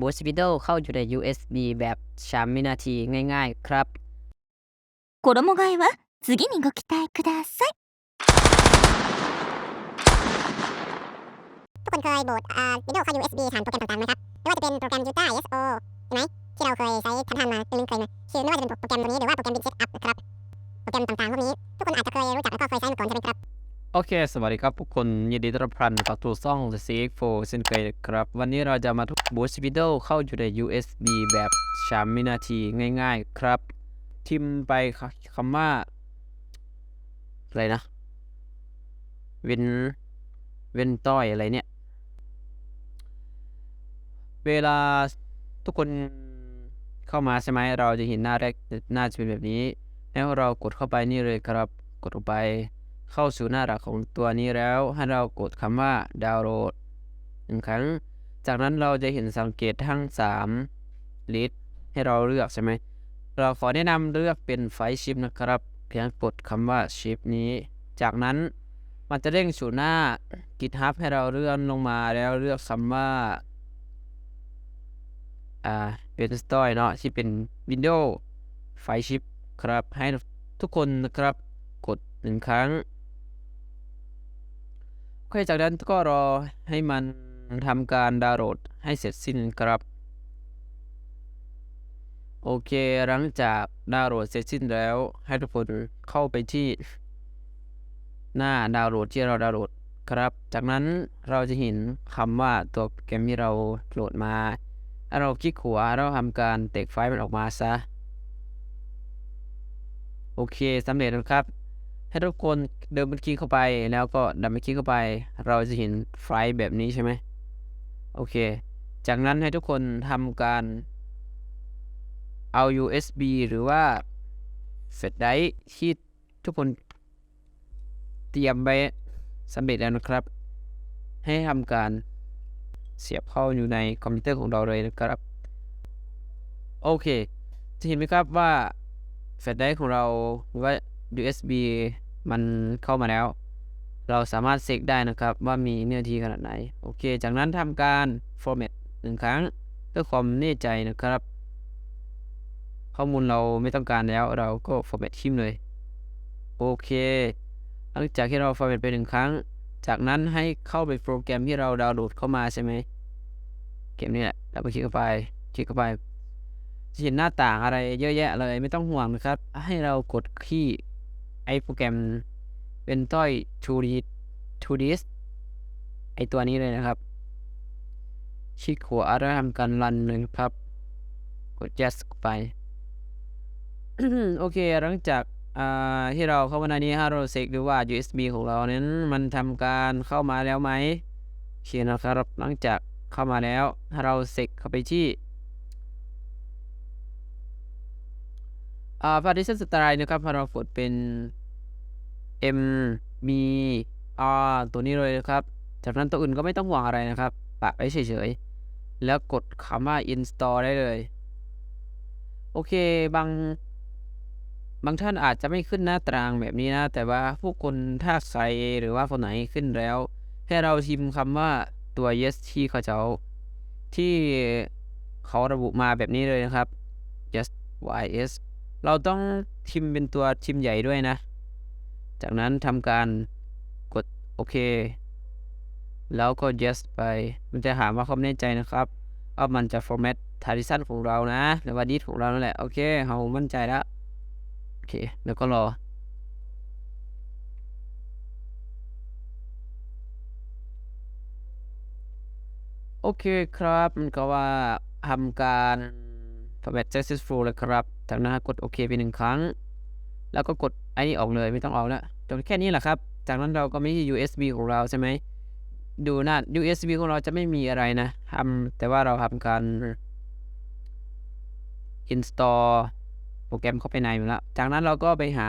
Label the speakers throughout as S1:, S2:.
S1: บูสต์วิดีโอเข้าอยู่ใน USB แบบ3วินาทีง่ายๆ ครับ
S2: 衣替えは次にご期待ください
S3: ทุกคนเคยโหลดอ่าวิดีโอเข้า USB ผ่านโปรแกรมต่างๆไหมครับ ไม่ว่าจะเป็นโปรแกรม Yuta ISO ใช่ไหมที่เราเคยใช้ทำทำมาเป็นลิงก์เคยมาคือไม่ว่าจะเป็นโปรแกรมตัวนี้หรือว่าโปรแกรม Big Setup นะครับ โปรแกรมต่างๆพวกนี้ ทุกคนอาจจะเคยรู้จักแล้วก็เคยใช้มาก่อนใช่ไหมครับ
S1: โอเค สวัสดีครับทุกคนยินดีต้อนรับพลันกับตัวซ่อง The CX4 เช่นเคยครับ วันนี้เราจะมาทุกบูสต์วิดีโอเข้าอยู่ใน USB แบบ3วินาทีง่ายๆครับ ทิมไปคำว่า อะไรนะ เว้น เว้นต้อยอะไรเนี่ย เวลาทุกคนเข้ามาใช่ไหม เราจะเห็นหน้าแรกหน้าจะเป็นแบบนี้ แล้วเรากดเข้าไปนี่เลยครับ กดลงไป เข้าสู่หน้าหลักของตัวนี้แล้ว ให้เรากดคำว่าดาวน์โหลดหนึ่งครั้ง จากนั้นเราจะเห็นสังเกตทั้ง 3 ลิสต์ให้เราเลือกใช่ไหม เราขอแนะนำเลือกเป็นไฟชิปนะครับเพียงกดคำว่าชิปนี้ จากนั้นมันจะเร่งสู่หน้า GitHub ให้เราเลื่อนลงมาแล้วเลือกคำว่าอ่าเป็นสตอยเนาะที่เป็น Windows ไฟชิปครับให้ทุกคนนะครับกดหนึ่งครั้ง โอเคจากนั้นก็รอให้มันทำการดาวน์โหลดให้เสร็จสิ้นครับ โอเคหลังจากดาวน์โหลดเสร็จสิ้นแล้ว ให้ทุกคนเข้าไปที่ หน้าดาวน์โหลดที่เราดาวน์โหลดครับ จากนั้นเราจะเห็นคำว่าตัวโปรแกมที่เราโหลดมาถ้าเราคลิกขวาเราทำการเตกไฟล์มันออกมาซะ โอเคสำเร็จแล้วครับ ให้ทุกคนเดินบันคลิกเข้าไปแล้วก็ดันไปคลิกเข้าไป เราจะเห็นไฟล์แบบนี้ใช่ไหมโอเค จากนั้นให้ทุกคนทำการเอา USB หรือว่าเฟลชไดท์ที่ทุกคนเตรียมไว้สำเร็จแล้วนะครับ ให้ทำการเสียบเข้าอยู่ในคอมพิวเตอร์ของเราเลยนะครับ โอเค จะเห็นไหมครับว่าแฟลชไดร์ของเราหรือว่า USB มันเข้ามาแล้ว เราสามารถเช็คได้นะครับว่ามีเนื้อที่ขนาดไหน โอเค จากนั้นทำการ format หนึ่งครั้งเพื่อความแน่ใจนะครับ ข้อมูลเราไม่ต้องการแล้วเราก็ format ทิ้งเลย โอเค หลังจากที่เรา format ไปหนึ่งครั้ง จากนั้นให้เข้าไปโปรแกรมที่เราดาวน์โหลดเข้ามาใช่ไหมเกมนี้แหละเราไปคลิกเข้าไปคลิกเข้าไปจะเห็นหน้าต่างอะไรเยอะแยะเลยไม่ต้องห่วงนะครับ ให้เรากดที่ไอโปรแกรมเป็นต้อย 2D 2D ไอตัวนี้เลยนะครับคลิกขวาแล้วทำการรันเลยครับ กด yes ไป โอเค หลังจากอ่าที่เราเข้ามาในนี้ให้เราเช็คดูว่า USB ของเรานั้นมันทำการเข้ามาแล้วไหมโอเคนะครับ หลังจากเข้ามาแล้วถ้าเราเช็คเข้าไปที่อ่า partition style นะครับพอเรากดเป็น M B R ตัวนี้เลยนะครับ จากนั้นตัวอื่นก็ไม่ต้องห่วงอะไรนะครับปะไว้เฉยๆ แล้วกดคำว่า install ได้เลย โอเคบาง บางท่านอาจจะไม่ขึ้นหน้าตารางแบบนี้นะ แต่ว่าผู้คนถ้าใครหรือว่าคนไหนขึ้นแล้วให้เราพิมพ์คำว่าตัว yes ที่เขาจะเอาที่เขาระบุมาแบบนี้เลยนะครับ yes y s เราต้องพิมพ์เป็นตัวพิมพ์ใหญ่ด้วยนะ จากนั้นทำการกดโอเค แล้วก็ yes ไป มันจะถามว่าความแน่ใจนะครับว่ามันจะ format tradition ของเรานะ หรือว่า disk ของเรานั่นแหละ โอเคเรามั่นใจแล้ว โอเค แล้วก็รอ โอเคครับ มันก็ว่าทำการ format successful แล้วครับจากนั้นกดโอเคไปหนึ่งครั้ง แล้วก็กด อ้นี่ออกเลยไม่ต้องเอาแล้วจบแค่นี้แหละครับ จากนั้นเราก็ไม่ที่ USB ของเราใช่ไหมดูหน้า USB ของเราจะไม่มีอะไรนะทำแต่ว่าเราทำการ install โปรแกรมเข้าไปในอยู่แล้ว จากนั้นเราก็ไปหา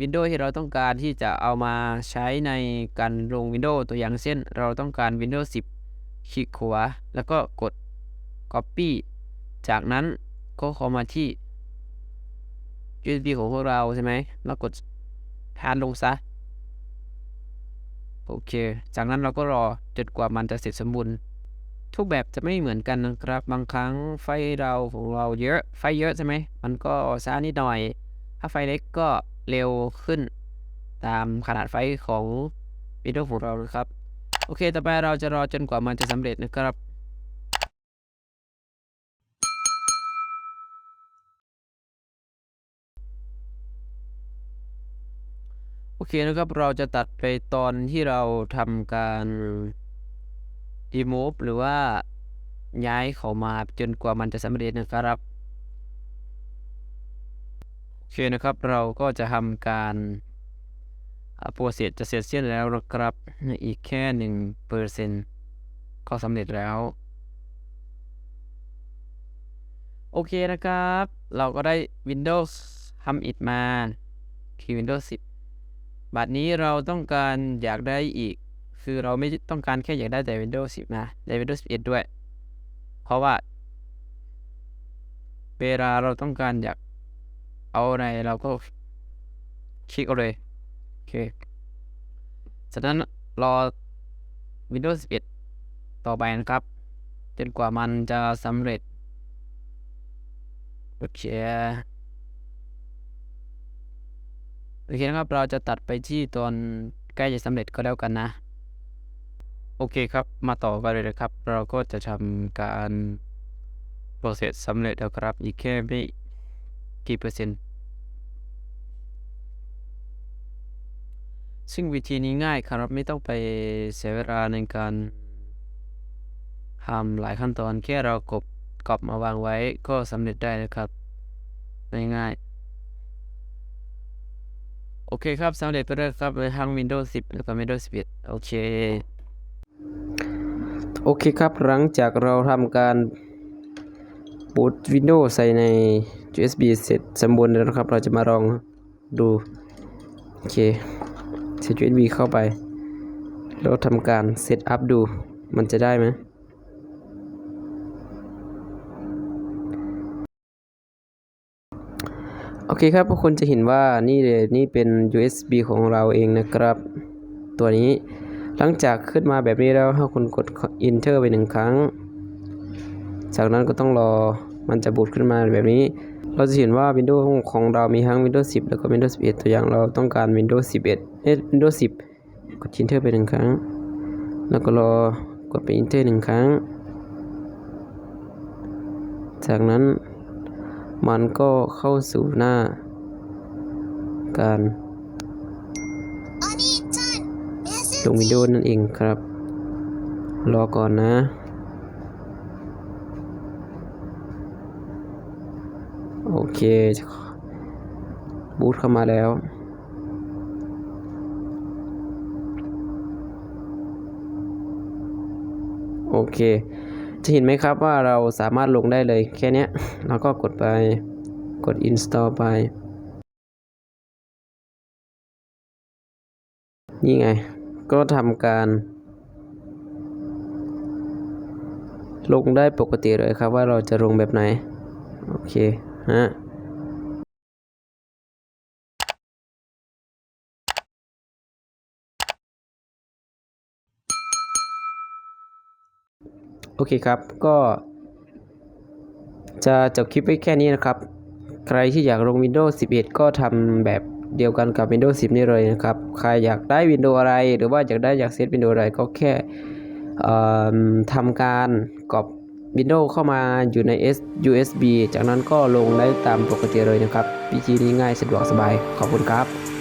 S1: Windows ที่เราต้องการที่จะเอามาใช้ในการลง Windows ตัวอย่างเช่น เราต้องการ Windows 10 คลิกขวา แล้วก็กด Copy จากนั้นก็เข้ามาที่ USB ของพวกเราใช่ไหมแล้วกดพานลงซะ โอเค จากนั้นเราก็รอจนกว่ามันจะเสร็จสมบูรณ์ ทุกแบบจะไม่เหมือนกันนะครับ บางครั้งไฟเราของเราเยอะ ไฟเยอะใช่ไหม มันก็ช้านิดหน่อย ถ้าไฟเล็กก็เร็วขึ้น ตามขนาดไฟของวิดีโอของเรานะครับ โอเค ต่อไปเราจะรอจนกว่ามันจะสำเร็จนะครับ เคนะครับเราจะตัดไปตอนที่เราทำการ remove หรือว่าย้ายเขามาจนกว่ามันจะสำเร็จนะครับโอเคนะครับเราก็จะทำการโปรเซสจะเสร็จสิ้นแล้วนะครับอีกแค่หนึ่งเปอร์เซ็นก็สำเร็จแล้ว โอเคนะครับ เราก็ได้ Windows ทำอิดมาคือ Windows 10 บัดนี้เราต้องการอยากได้อีก คือเราไม่ต้องการแค่อยากได้แต่ Windows 10 นะได้ Windows 11 ด้วย เพราะว่าเวลาเราต้องการอยากเอาอะไรเราก็คลิกเอาเลย โอเคจากนั้นรอ Windows 11 ต่อไปนะครับ จนกว่ามันจะสำเร็จโอเค โอเคนะครับ เราจะตัดไปที่ตอนใกล้จะสำเร็จก็แล้วกันนะ โอเคครับ มาต่อกันเลยนะครับ เราก็จะทำการ process สำเร็จแล้วครับ อีกแค่ไม่กี่เปอร์เซ็นต์ ซึ่งวิธีนี้ง่ายครับไม่ต้องไปเสียเวลาในการทำหลายขั้นตอนแค่เรากบกรอบมาวางไว้ก็สำเร็จได้นะครับ ง่ายๆ อเคครับสำเร็จไปแล้วครับในทั้ง Windows 10 แล้วก็ Windows 11 โอเค โอเคครับหลังจากเราทำการบูต Windows ใส่ใน USB เสร็จสมบูรณ์แล้วครับ เราจะมาลองดู โอเคเซต USB เข้าไปแล้วทำการเซตอัพดู มันจะได้ไหม โอเคครับทุกคนจะเห็นว่านี่เลยนี่เป็น USB ของเราเองนะครับ ตัวนี้หลังจากขึ้นมาแบบนี้แล้วให้คุณกด Enter ไปหนึ่งครั้ง จากนั้นก็ต้องรอมันจะบูตขึ้นมาแบบนี้ เราจะเห็นว่า Windows ของเรามีทั้ง Windows 10 แล้วก็ Windows 11 ตัวอย่างเราต้องการ Windows 11เอ๊ะ Windows 10 กด Enter ไปหนึ่งครั้ง แล้วก็รอกดไป Enter หนึ่งครั้ง จากนั้น มันก็เข้าสู่หน้า การลงวิดีโอนั่นเองครับ รอก่อนนะโอเค บูตเข้ามาแล้ว โอเค จะเห็นไหมครับว่าเราสามารถลงได้เลยแค่นี้เราก็กดไปกด install ไป นี่ไง ก็ทำการ ลงได้ปกติเลยครับว่าเราจะลงแบบไหน โอเคฮะ โอเคครับก็จะจบคลิปไว้แค่นี้นะครับ ใครที่อยากลง Windows 11 ก็ทำแบบเดียวกันกับ Windows 10 นี่เลยนะครับ ใครอยากได้ Windows อะไร หรือว่าอยากได้อยากเซต Windows อะไรก็แค่ทำการกรอบ Windows เข้ามาอยู่ใน S USB จากนั้นก็ลงได้ตามปกติเลยนะครับวิธีนี้ง่ายสะดวกสบาย ขอบคุณครับ